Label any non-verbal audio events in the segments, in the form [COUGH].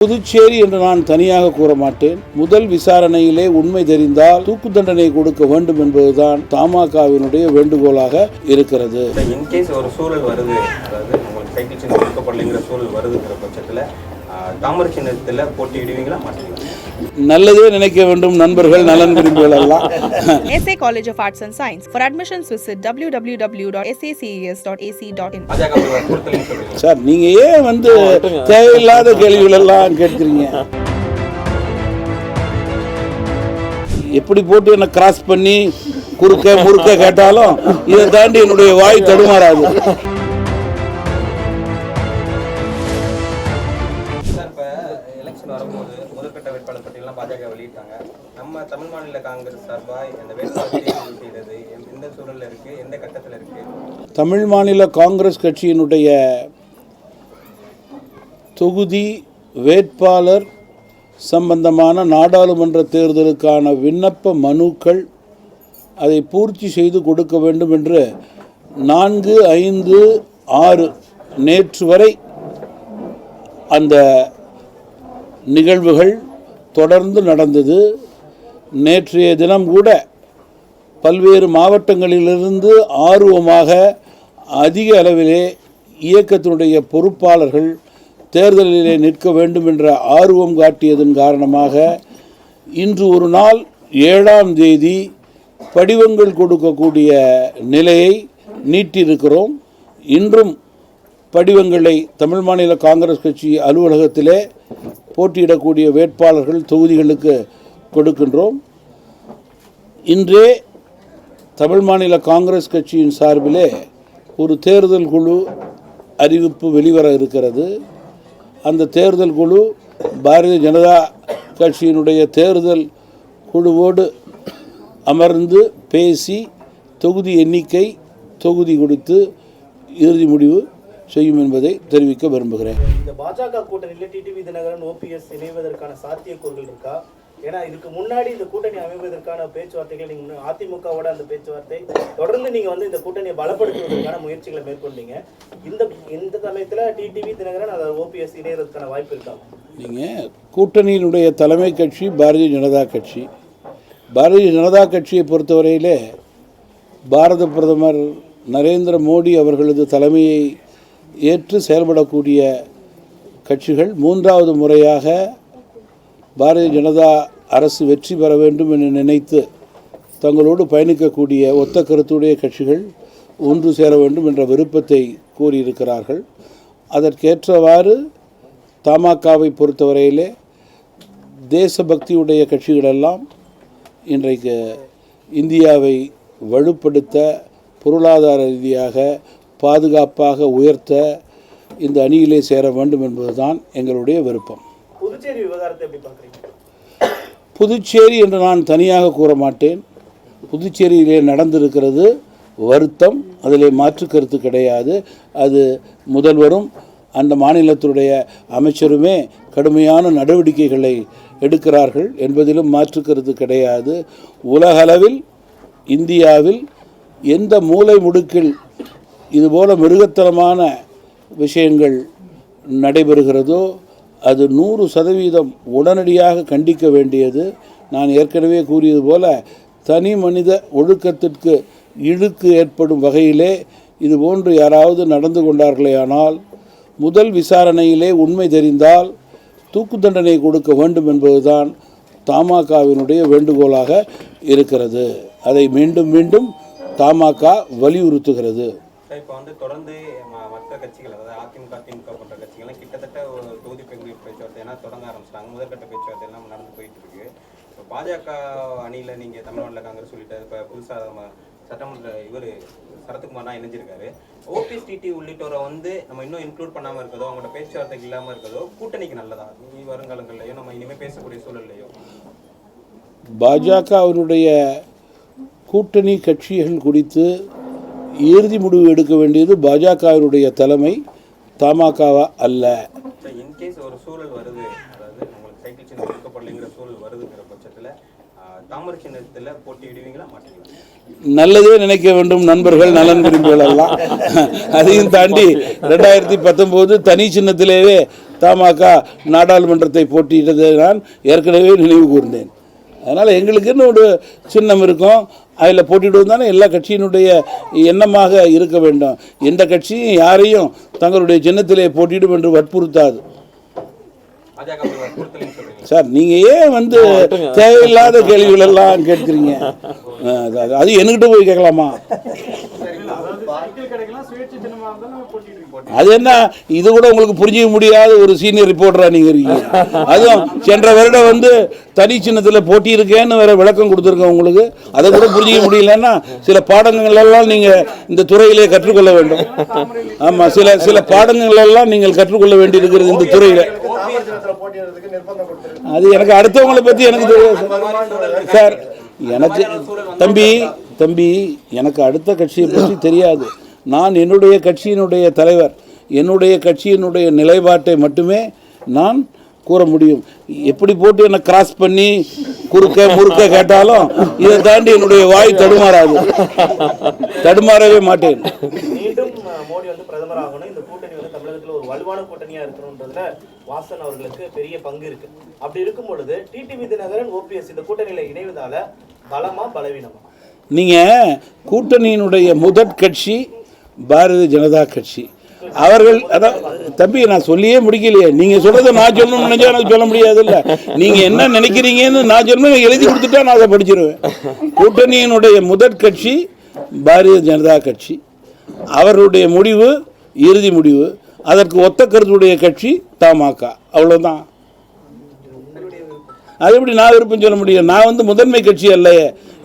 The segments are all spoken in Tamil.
புதுச்சேரி என்று நான் தனியாக கூற மாட்டேன் முதல் விசாரணையிலே உண்மை தெரிந்தால் தூக்கு தண்டனை கொடுக்க வேண்டும் என்பதுதான் தமாகவினுடைய வேண்டுகோளாக இருக்கிறது. இன்கேஸ் ஒரு சூழல் வருது அதாவது உங்களுக்கு சைக்கிள் சின்னம் கொடுக்கப்படலைங்கிற சூழல் வருதுங்கிற பட்சத்தில் தாமரை சின்னத்தில் போட்டியிடுவீங்களா மாட்டீங்களா? நல்லதே நினைக்க வேண்டும் நண்பர்கள் நலன் விரும்பிகள் எல்லாம். SA College of Arts and Science. For admissions, visit www.saces.ac.in. பாஜக கொடுத்தலைன்னு சொல்றீங்க சார் நீங்க ஏன் வந்து தேவையில்லாத கேள்விகள் எல்லாம் கேட்கிறீங்க? எப்படி போட்டு என்ன கிராஸ் பண்ணி குறுக்க முறுக்க கேட்டாலும் இதை தாண்டி என்னுடைய வாய் தடுமாறாது. எலெக்ஷன் வரும்போது முதற்கட்ட வேட்பாளர் பட்டியலாம் பாஜக வெளியிட்டாங்க. நம்ம தமிழ் மாநில காங்கிரஸ் சார்பாக இந்த வேட்பாளர் செய்கிறது எந்த சூழலில் இருக்குது எந்த கட்டத்தில் இருக்குது தமிழ் மாநில காங்கிரஸ் கட்சியினுடைய தொகுதி வேட்பாளர் சம்பந்தமான நாடாளுமன்ற தேர்தலுக்கான விண்ணப்ப மனுக்கள் அதை பூர்த்தி செய்து கொடுக்க வேண்டும் என்று நான்கு ஐந்து ஆறு நேற்று வரை அந்த நிகழ்வுகள் தொடர்ந்து நடந்தது. நேற்றைய தினம் கூட பல்வேறு மாவட்டங்களிலிருந்து ஆர்வமாக அதிக அளவிலே இயக்கத்தினுடைய பொறுப்பாளர்கள் தேர்தலிலே நிற்க வேண்டும் என்ற ஆர்வம் காட்டியதன் காரணமாக இன்று ஒரு நாள் ஏழாம் தேதி படிவங்கள் கொடுக்கக்கூடிய நிலையை நீட்டியிருக்கிறோம். இன்றும் படிவங்களை தமிழ் மாநில காங்கிரஸ் கட்சி அலுவலகத்திலே போட்டியிடக்கூடிய வேட்பாளர்கள் தொகுதிகளுக்கு கொடுக்கின்றோம். இன்றே தமிழ் மாநில காங்கிரஸ் கட்சியின் சார்பிலே ஒரு தேர்தல் குழு அறிவிப்பு வெளிவர இருக்கிறது. அந்த தேர்தல் குழு பாரதிய ஜனதா கட்சியினுடைய தேர்தல் குழுவோடு அமர்ந்து பேசி தொகுதி எண்ணிக்கை தொகுதி கொடுத்து இறுதி முடிவு செய்யும் என்பதை தெரிவிக்க விரும்புகிறேன். இந்த பாஜக கூட்டணியில டிடிவி தினகரன் ஓபிஎஸ் இணைவதற்கான சாத்தியக்கூறுகள் இருக்கா? ஏன்னா இதுக்கு முன்னாடி இந்த கூட்டணி அமைவதற்கான பேச்சுவார்த்தைகள் நீங்க அதிமுகவோட அந்த பேச்சுவார்த்தை தொடர்ந்து நீங்க வந்து இந்த கூட்டணியை பலப்படுத்துவதற்கான முயற்சிகளை மேற்கொண்டீங்க. இந்த இந்த சமயத்துல டிடிவி தினகரன் அதாவது ஓபிஎஸ் இணையறதுக்கான வாய்ப்பு இருக்கா? நீங்கள் கூட்டணியினுடைய தலைமை கட்சி பாரதிய ஜனதா கட்சி. பாரதிய ஜனதா கட்சியை பொறுத்தவரையிலே பாரத பிரதமர் நரேந்திர மோடி அவர்களது தலைமையை ஏற்று செயல்படக்கூடிய கட்சிகள் மூன்றாவது முறையாக பாரதிய ஜனதா அரசு வெற்றி பெற வேண்டும் என்று நினைத்து தங்களோடு பயணிக்கக்கூடிய ஒத்த கருத்துடைய கட்சிகள் ஒன்று சேர வேண்டும் என்ற விருப்பத்தை கூறியிருக்கிறார்கள். அதற்கேற்றவாறு தமாகவை பொறுத்தவரையிலே தேசபக்தியுடைய கட்சிகளெல்லாம் இன்றைக்கு இந்தியாவை வலுப்படுத்த பொருளாதார ரீதியாக பாதுகாப்பாக உயர்த்த இந்த அணியிலே சேர வேண்டும் என்பதுதான் எங்களுடைய விருப்பம். புதுச்சேரி விவகாரத்தை எப்படி புதுச்சேரி என்று நான் தனியாக கூற மாட்டேன். புதுச்சேரியிலே நடந்திருக்கிறது வருத்தம் அதிலே மாற்று கருத்து கிடையாது. அது முதல்வரும் அந்த மாநிலத்தினுடைய அமைச்சருமே கடுமையான நடவடிக்கைகளை எடுக்கிறார்கள் என்பதிலும் மாற்று கருத்து கிடையாது. உலகளவில் இந்தியாவில் எந்த மூலை முடுக்கில் இதுபோல மிருகத்தனமான விஷயங்கள் நடைபெறுகிறதோ அது நூறு சதவீதம் உடனடியாக கண்டிக்க வேண்டியது. நான் ஏற்கனவே கூறியது போல தனி மனித ஒழுக்கத்திற்கு இழுக்கு ஏற்படும் வகையிலே இதுபோன்று யாராவது நடந்து கொண்டார்களேயானால் முதல் விசாரணையிலே உண்மை தெரிந்தால் தூக்கு தண்டனை கொடுக்க வேண்டும் என்பதுதான் தமாகவினுடைய வேண்டுகோளாக இருக்கிறது. அதை மீண்டும் மீண்டும் தமாக வலியுறுத்துகிறது. சார் இப்போ வந்து தொடர்ந்து மற்ற கட்சிகள் அதாவது அதிமுக திமுக போன்ற கட்சிகள்லாம் கிட்டத்தட்ட ஒரு தொகுதி பங்கீடு பேச்சுவார்த்தை எல்லாம் தொடங்க ஆரம்பிச்சிட்டாங்க. முதற்கட்ட பேச்சுவார்த்தை எல்லாம் நடந்து போயிட்டு இருக்கு இப்போ பாஜக அணியில் நீங்கள் தமிழ்நாட்டில் காங்கிரஸ் சொல்லிட்டு இப்போ புதுசாக நம்ம சட்டமன்ற இவர் சரத்குமார்லாம் இணைஞ்சிருக்காரு. ஓபிஎஸ் டிடி உள்ளிட்டோரை வந்து நம்ம இன்னும் இன்க்ளூட் பண்ணாமல் இருக்கதோ அவங்களோட பேச்சுவார்த்தைக்கு இல்லாமல் இருக்கதோ கூட்டணிக்கு நல்லதா? இனி வருங்காலங்கள்லையோ நம்ம இனிமேல் பேசக்கூடிய சூழல்லையோ? பாஜக அவருடைய கூட்டணி கட்சிகள் குறித்து இறுதி முடிவு எடுக்க வேண்டியது பாஜகவினுடைய தலைமை தமாகவா அல்ல. இன்கேஸ் ஒரு சூழல் வருது அதாவது உங்களுக்கு சைக்கிள் சின்னம் கொடுக்கப்படலைங்கிற சூழல் வருதுங்கிற பட்சத்தில் தாமரை சின்னத்தில் போட்டியிடுவீங்களா மாட்டீங்களா நல்லதே நினைக்க வேண்டும் நண்பர்கள் நலன் விரும்பிகள் எல்லாம். அதையும் தாண்டி ரெண்டாயிரத்தி பத்தொம்போது தனி சின்னத்திலேயே தமாக நாடாளுமன்றத்தை போட்டியிட்டதை நான் ஏற்கனவே நினைவு கூர்ந்தேன். அதனால் எங்களுக்குன்னு ஒரு சின்னம் இருக்கும். அதில் போட்டியிடுவது தானே எல்லா கட்சியினுடைய எண்ணமாக இருக்க வேண்டும். எந்த கட்சியும் யாரையும் தங்களுடைய சின்னத்திலே போட்டியிடும் என்று வற்புறுத்தாது. சார் நீங்கள் ஏன் வந்து தேவையில்லாத கேள்விகள் எல்லாம் கேட்குறீங்க அது என்கிட்ட போய் கேட்கலாமா? அது என்ன? இது கூட உங்களுக்கு புரிஞ்சிக்க முடியாத ஒரு சீனியர் ரிப்போர்ட்டராக நீங்க இருக்கீங்க. அதுவும் சென்ற வருடம் வந்து தனி சின்னத்தில் போட்டி இருக்கேன்னு வேற விளக்கம் கொடுத்துருக்கேன் உங்களுக்கு. அதை கூட புரிஞ்சிக்க முடியலன்னா சில பாடங்களெல்லாம் நீங்கள் நீங்க இந்த துறையிலே கற்றுக்கொள்ள வேண்டும். ஆமா சில சில பாடங்களெல்லாம் நீங்கள் கற்றுக்கொள்ள வேண்டி இருக்கிறது இந்த துறையில. அது எனக்கு அடுத்தவங்களை பத்தி எனக்கு தெரியாது சார். எனக்கு தம்பி தம்பி எனக்கு அடுத்த கட்சியை பற்றி தெரியாது. நான் என்னுடைய கட்சியினுடைய தலைவர் என்னுடைய கட்சியினுடைய நிலைப்பாட்டை மட்டுமே நான் கூற முடியும். எப்படி போட்டு என்னை கிராஸ் பண்ணி குறுக்க முறுக்க கேட்டாலும் இதை தாண்டி என்னுடைய வாய் தடுமாறாது. தடுமாறவே மாட்டேன். வலுவான கூட்டணியா இருக்கணும்ன்றதுல வாசன் அவர்களுக்கு பெரிய பங்கு இருக்கு. அப்படி இருக்கும் பொழுது டிடிவி தினகரன் ஓபிஎஸ் இந்த கூட்டணியில இணைவதால பலமா பலவீனமா? நீங்கள் கூட்டணியினுடைய முதற் கட்சி பாரதிய ஜனதா கட்சி. அவர்கள் அதான் தம்பி நான் சொல்லியே முடிக்கலையே. நீங்கள் சொல்றதை நான் சொல்லணும்னு நினைச்சா எனக்கு சொல்ல முடியாதுல்ல. நீங்கள் என்ன நினைக்கிறீங்கன்னு நான் சொல்லணும் எழுதி கொடுத்துட்டா நான் அதை படிச்சிருவேன். கூட்டணியினுடைய முதற் கட்சி பாரதிய ஜனதா கட்சி. அவருடைய முடிவு இறுதி முடிவு. அதற்கு ஒத்த கருத்துடைய கட்சி தமாக அவ்வளவுதான். அது எப்படி நான் விருப்பம் சொல்ல முடியும்? நான் வந்து முதன்மை கட்சி அல்ல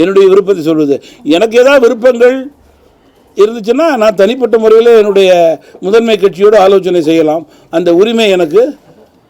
என்னுடைய விருப்பத்தை சொல்வது. எனக்கு ஏதாவது விருப்பங்கள்? இருந்துச்சுன்னா நான் தனிப்பட்ட முறையில் என்னுடைய முதன்மை கட்சியோடு ஆலோசனை செய்யலாம். அந்த உரிமை எனக்கு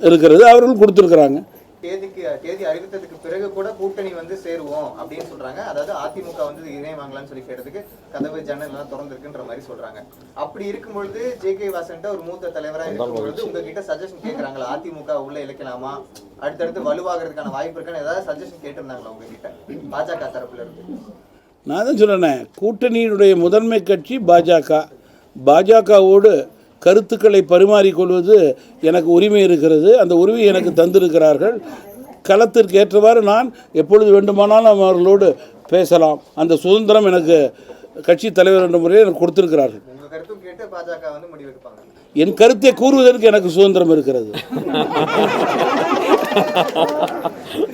இருக்கிறது. அவர்கள் கொடுத்துருக்குறாங்க. தேதிக்கு தேதி அறிவித்ததுக்கு பிறகு கூட கூட்டணி வந்து சேருவோம் அப்படின்னு சொல்றாங்க. அதாவது அதிமுக வந்து இணை வாங்கலாம்னு சொல்லி கேட்டதுக்கு கதவு ஜன்னல் எல்லாம் திறந்திருக்குன்ற மாதிரி சொல்றாங்க. அப்படி இருக்கும் பொழுது ஜே கே வாசன்ட்ட ஒரு மூத்த தலைவரா இருக்கும் பொழுது உங்ககிட்ட சஜஷன் கேக்குறாங்களா? அதிமுக உள்ள இழைக்கலாமா அடுத்தடுத்து வலுவாகிறதுக்கான வாய்ப்பு இருக்கான்னு ஏதாவது சஜஷன் கேட்டிருந்தாங்களா உங்ககிட்ட? பாஜக தரப்புல இருந்து. நான் தான் சொன்னேன் கூட்டணியினுடைய முதன்மை கட்சி பாஜக. பாஜகவோடு கருத்துக்களை பரிமாறிக்கொள்வது எனக்கு உரிமை இருக்கிறது. அந்த உரிமை எனக்கு தந்திருக்கிறார்கள். களத்திற்கு ஏற்றவாறு நான் எப்பொழுது வேண்டுமானாலும் அவர்களோடு பேசலாம். அந்த சுதந்திரம் எனக்கு கட்சி தலைவர் என்ற முறையில் எனக்கு கொடுத்திருக்கிறார்கள். உங்க கருத்தும் கேட்டு பாஜக வந்து முடிவெடுப்பாங்க என் கருத்தை கூறுவதற்கு எனக்கு சுதந்திரம் இருக்கிறது. [LAUGHS]